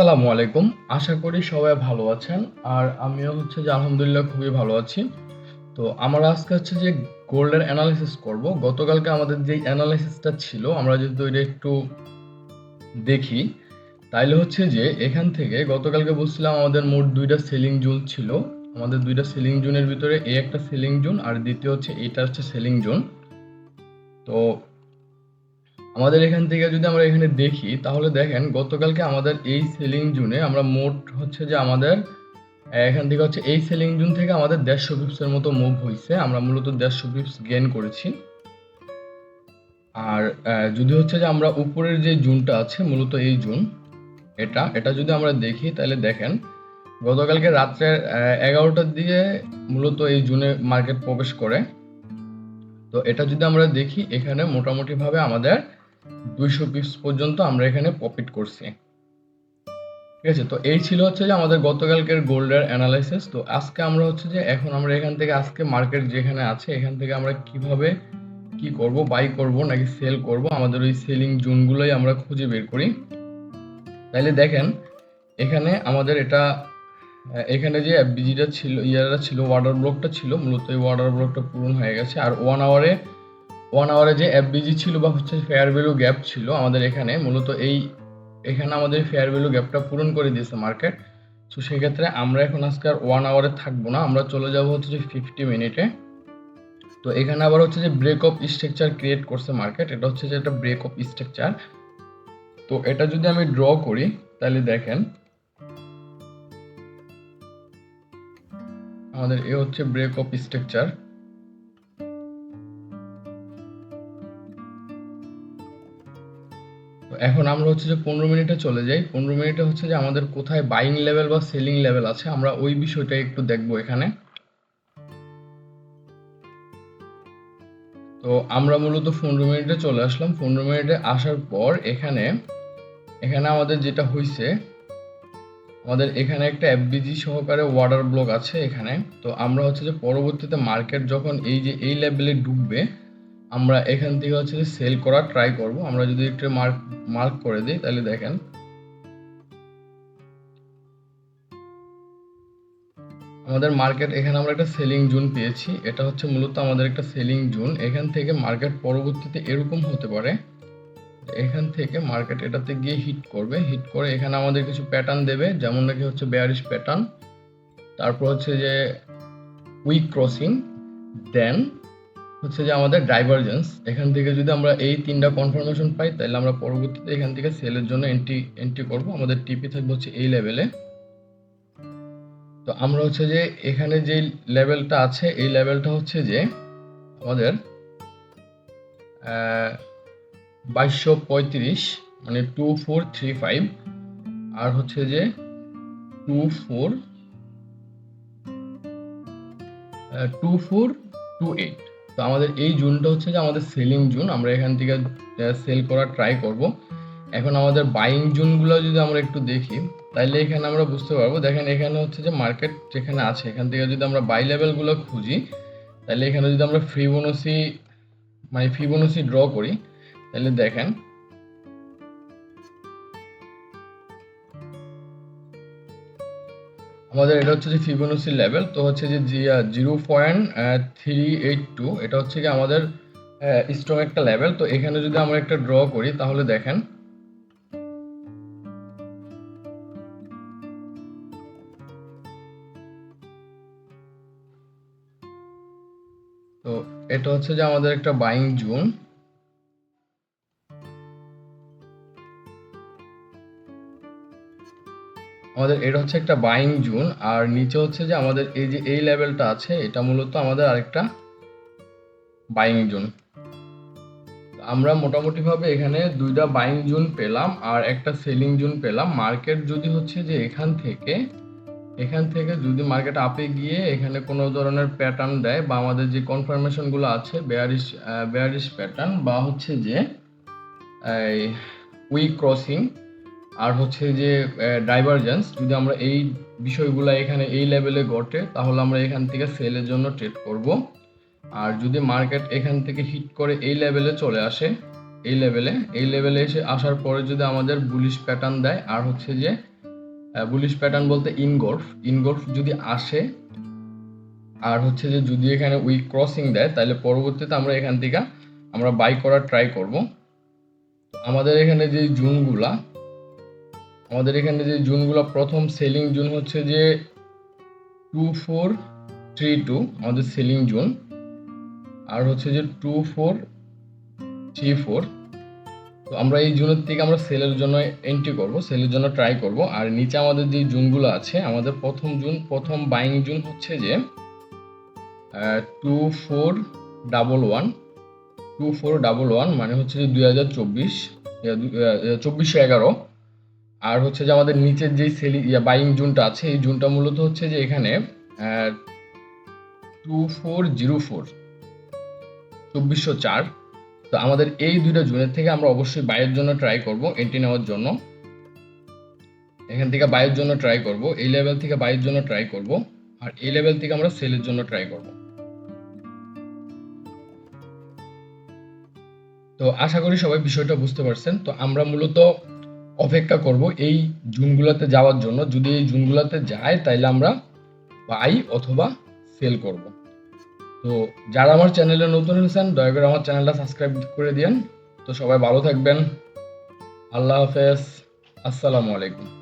আসসালামু আলাইকুম। আশা করি সবাই ভালো আছেন। আর আমিও হচ্ছে যে আলহামদুলিল্লাহ খুবই ভালো আছি। তো আমরা আজকে হচ্ছে যে গোল্ডের অ্যানালিসিস করব। গতকালকে আমাদের যে অ্যানালিসিসটা ছিল, আমরা যদি ওইটা একটু দেখি, তাইলে হচ্ছে যে এখান থেকে গতকালকে বলছিলাম আমাদের মোট দুইটা সেলিং জোন ছিল। আমাদের দুইটা সেলিং জোনের ভিতরে এই একটা সেলিং জোন আর দ্বিতীয় হচ্ছে এটা হচ্ছে সেলিং জোন তো আমাদের এখান থেকে যদি আমরা এখানে দেখি, তাহলে দেখেন গতকালকে আমাদের এই সেলিং জুনে আমরা মোট হচ্ছে যে আমাদের এখান থেকে হচ্ছে এই সেলিং জুন থেকে আমাদের দেড়শো পিপসের মতো মুভ হয়েছে। আমরা মূলত দেড়শো পিপস গেইন করেছি। আর যদি হচ্ছে যে আমরা উপরের যে জুনটা আছে, মূলত এই জুন এটা এটা যদি আমরা দেখি, তাহলে দেখেন গতকালকে রাত্রে এগারোটার দিকে মূলত এই জুনে মার্কেট প্রবেশ করে। তো এটা যদি আমরা দেখি, এখানে মোটামুটিভাবে আমাদের দুইশো পিপস পর্যন্ত আমরা এখানে প্রফিট করছি। ঠিক আছে? তো এই ছিল হচ্ছে যে আমাদের গতকালকের গোল্ডের অ্যানালাইসিস তো আজকে আমরা হচ্ছে যে এখন আমরা এখান থেকে আজকে মার্কেট যেখানে আছে, এখান থেকে আমরা কীভাবে কি করব বাই করব নাকি সেল করব, আমাদের ওই সেলিং জোনগুলোই আমরা খুঁজে বের করি। তাইলে দেখেন, এখানে আমাদের এটা এখানে যে বিজিটা ছিল, ইয়ারা ছিল ওয়াটার ব্লকটা ছিল, মূলত এই ওয়াটার ব্লকটা পূরণ হয়ে গেছে। আর ওয়ান আওয়ারে ওয়ান আওয়ারে যে এফবিজি ছিল বা হচ্ছে ফেয়ার ভ্যালু গ্যাপ ছিল আমাদের এখানে, মূলত এই, এখানে আমাদের ফেয়ার ভ্যালু গ্যাপটা পূরণ করে দিয়েছে মার্কেট তো সেক্ষেত্রে আমরা এখন আজকে আর ওয়ান আওয়ারে থাকব না, আমরা চলে যাব হচ্ছে যে ফিফটি মিনিটে তো এখানে আবার হচ্ছে যে ব্রেক অফ স্ট্রাকচার ক্রিয়েট করছে মার্কেট এটা হচ্ছে যে একটা ব্রেক অফ স্ট্রাকচার তো এটা যদি আমি ড্র করি, তাহলে দেখেন, আমাদের এ হচ্ছে ব্রেক অফ স্ট্রাকচার এখন আমরা হচ্ছে যে পনেরো মিনিটে চলে যাই। পনেরো মিনিটে হচ্ছে যে আমাদের কোথায় বাইং লেভেল বা সেলিং লেভেল আছে, আমরা ওই বিষয়টা একটু দেখব এখানে। তো আমরা মূলত পনেরো মিনিটে চলে আসলাম। পনেরো মিনিটে আসার পর এখানে এখানে আমাদের যেটা হয়েছে আমাদের এখানে একটা এফবিজি সহকারে ওয়াটার ব্লক আছে এখানে। তো আমরা হচ্ছে যে পরবর্তীতে মার্কেট যখন এই যে, এই লেভেলে ঢুকবে, আমরা এখান থেকে হচ্ছে যে সেল করা ট্রাই করব। আমরা যদি একটু মার্ক মার্ক করে দিই, তাহলে দেখেন। আমাদের মার্কেট এখানে আমরা একটা সেলিং জোন পেয়েছি। এটা হচ্ছে মূলত আমাদের একটা সেলিং জোন এখান থেকে মার্কেট পরবর্তীতে এরকম হতে পারে, এখান থেকে মার্কেট এটাতে গিয়ে হিট করবে। হিট করে এখানে আমাদের কিছু প্যাটার্ন দেবে, যেমন নাকি হচ্ছে বেয়ারিশ প্যাটার্ন তারপর হচ্ছে যে উইক ক্রসিং দেন হচ্ছে যে আমাদের ডাইভারজেন্স এখান থেকে যদি আমরা এই তিনটা কনফার্মেশন পাই, তাহলে আমরা পরবর্তীতে এখান থেকে সেলের জন্য এন্ট্রি এন্ট্রি করব। আমাদের টিপি থাকবে হচ্ছে এই লেভেলে তো আমরা হচ্ছে যে এখানে যে লেভেলটা আছে, এই লেভেলটা হচ্ছে যে আমাদের বাইশশো পঁয়ত্রিশ মানে টু ফোর থ্রি ফাইভ আর হচ্ছে যে two four two four two eight তো আমাদের এই জুনটা হচ্ছে যে আমাদের সেলিং জুন, আমরা এখান থেকে সেল করার ট্রাই করব। এখন আমাদের বাইং জুনগুলো যদি আমরা একটু দেখি তাহলে এখানে আমরা বুঝতে পারব, দেখেন এখানে হচ্ছে যে মার্কেট যেখানে আছে, এখান থেকে যদি আমরা বাই লেভেলগুলো খুঁজি তাহলে এখানে যদি আমরা ফিবোনাসি মানে ফিবোনাসি ড্র করি তাহলে দেখেন আমাদের এটা হচ্ছে যে ফিবোনাসি লেভেল তো হচ্ছে যে zero point three eight two এটা হচ্ছে কি আমাদের স্ট্রং একটা লেভেল তো এখানে যদি আমরা একটা ড্র করি, তাহলে দেখেন। তো এটা হচ্ছে যে আমাদের একটা বাইং জোন আমাদের, এটা হচ্ছে একটা বাইং জোন আর নিচে হচ্ছে যে আমাদের এই যে এই লেভেলটা আছে, এটা মূলত আমাদের আরেকটা বাইং জোন আমরা মোটামুটি ভাবে এখানে দুইটা বাইং জোন পেলাম, আর একটা সেলিং জোন পেলাম। মার্কেট যদি হচ্ছে যে এখান থেকে এখান থেকে যদি মার্কেট আপে গিয়ে এখানে কোনো ধরনের প্যাটার্ন দেয়, বা আমাদের যে কনফার্মেশনগুলো আছে বেয়ারিশ বেয়ারিশ প্যাটার্ন বা হচ্ছে যে উইক ক্রসিং আর হচ্ছে যে ডাইভারজেন্স যদি আমরা এই বিষয়গুলো এখানে এই লেভেলে ঘটে, তাহলে আমরা এখান থেকে সেলের জন্য ট্রেড করব। আর যদি মার্কেট এখান থেকে হিট করে এই লেভেলে চলে আসে, এই লেভেলে এই লেভেলে এসে আসার পরে যদি আমাদের বুলিশ প্যাটার্ন দেয়, আর হচ্ছে যে বুলিশ প্যাটার্ন বলতে ইনগোর্ফ ইনগোর্ফ যদি আসে, আর হচ্ছে যে যদি এখানে উইক ক্রসিং দেয়, তাহলে পরবর্তীতে আমরা এখান থেকে আমরা বাই করার ট্রাই করব। আমাদের এখানে যে জুনগুলা আমাদের এখানে যে জুনগুলো প্রথম সেলিং জুন হচ্ছে যে টু ফোর থ্রি টু আমাদের সেলিং জুন। আর হচ্ছে যে টু ফোর থ্রি ফোর তো আমরা এই জুনের থেকে আমরা সেলের জন্য এন্ট্রি করব সেলের জন্য ট্রাই করব। আর নিচে আমাদের যে জুনগুলো আছে, আমাদের প্রথম জুন, প্রথম বাইং জুন হচ্ছে যে two four double one two four double one মানে হচ্ছে যে দুই হাজার চব্বিশ চব্বিশশো এগারো। আর হচ্ছে যে আমাদের নিচের যেই সেলি বাইং জুনটা আছে, এই জুনটা মূলত হচ্ছে যে এখানে টু ফোর জিরো ফোর চব্বিশশো চার। তো আমাদের এই দুইটা জুনের থেকে আমরা অবশ্যই বাইয়ের জন্য ট্রাই করব এন্ট্রি নেওয়ার জন্য। এখান থেকে বাইয়ের জন্য ট্রাই করব, এই লেভেল থেকে বাইয়ের জন্য ট্রাই করব, আর এই লেভেল থেকে আমরা সেলের জন্য ট্রাই করব। তো আশা করি সবাই বিষয়টা বুঝতে পারছেন। তো আমরা মূলত অপেক্ষা করব এই জুনগুলোতে যাওয়ার জন্য। যদি এই জুনগুলোতে যায়, তাইলে আমরা বাই অথবা সেল করব। তো যারা আমার চ্যানেলে নতুন হয়েছেন, দয়া করে আমার চ্যানেলটা সাবস্ক্রাইব করে দিন তো সবাই ভালো থাকবেন। আল্লাহ হাফেজ। আসসালামু আলাইকুম।